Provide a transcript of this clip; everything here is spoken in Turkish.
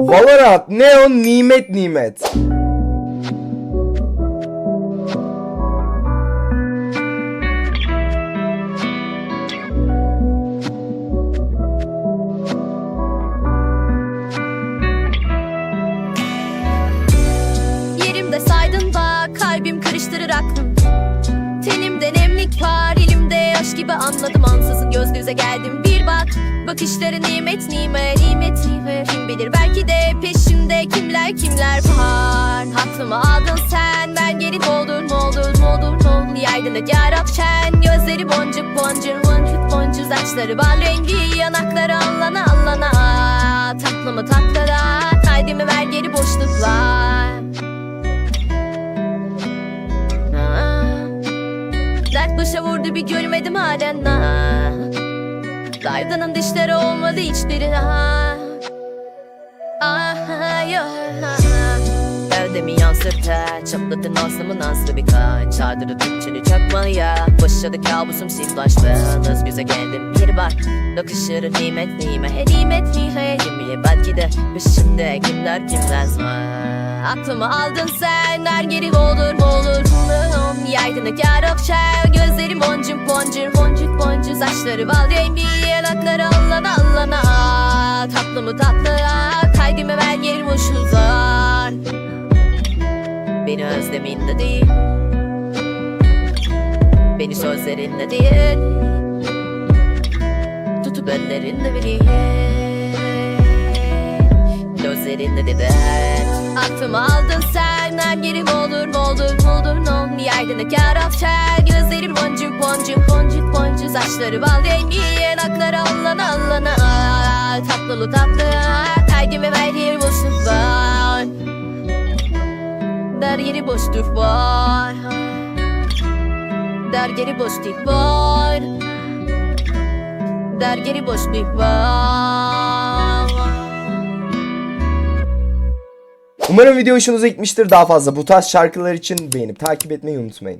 Valorant, Neon, nimet nimet. Yerimde saydın bak kalbim karıştırır aklım. Tenimde nemlik var elimde yaş gibi anladım. Ansızın göz göze geldim Bakışları nimet nimet nimet nimet Kim bilir belki de peşimde kimler kimler var. Aklımı aldın sen ben geri doldur ne olur ne olur ne olur Yaydın yarap şen gözleri boncuk boncuk boncuk boncuk. Saçları bal rengi yanakları allana allana. Tatlı mı tatlı da kaydımı ver geri boşluklar Dert başa vurdu bir görmedim halen. Ah. Daydanın dişleri olmadı hiçbiri ah. Ah, ya. Evde yansırta Çatladın aslımın aslı birkaç. Çardırı Türkçeni çakmaya Başladı kabusum silbaş Yalnız bize geldim bir bak. Nakışları nimet nimet He nimet Yemeğe belki de peşimde kimler kimler var Aklımı aldın sen Her geri olur olur mu? Yaydın kar okşar boncuk boncuk boncuk boncuk. Saçları bal rengi Yanakları allana allana. Tatlı mı tatlı Kaydımı ver yerim hoşuz var Beni özleminle değil. Beni sözlerinle değil. Tutup ellerinle bileyim Gözlerinle dedin Aklımı aldın sen Her yerim olur mu olur mu olur ne olur Yerdine kar Saçları bal rengi Yanakları allana allana. Tatlılık tatlı Kaydımı ver yer boşluk var. Der yeri boşluk var. Der yeri boşluk var. Der yeri boşluk var. Umarım video hoşunuza gitmiştir. Daha fazla bu tarz şarkılar için beğenip takip etmeyi unutmayın.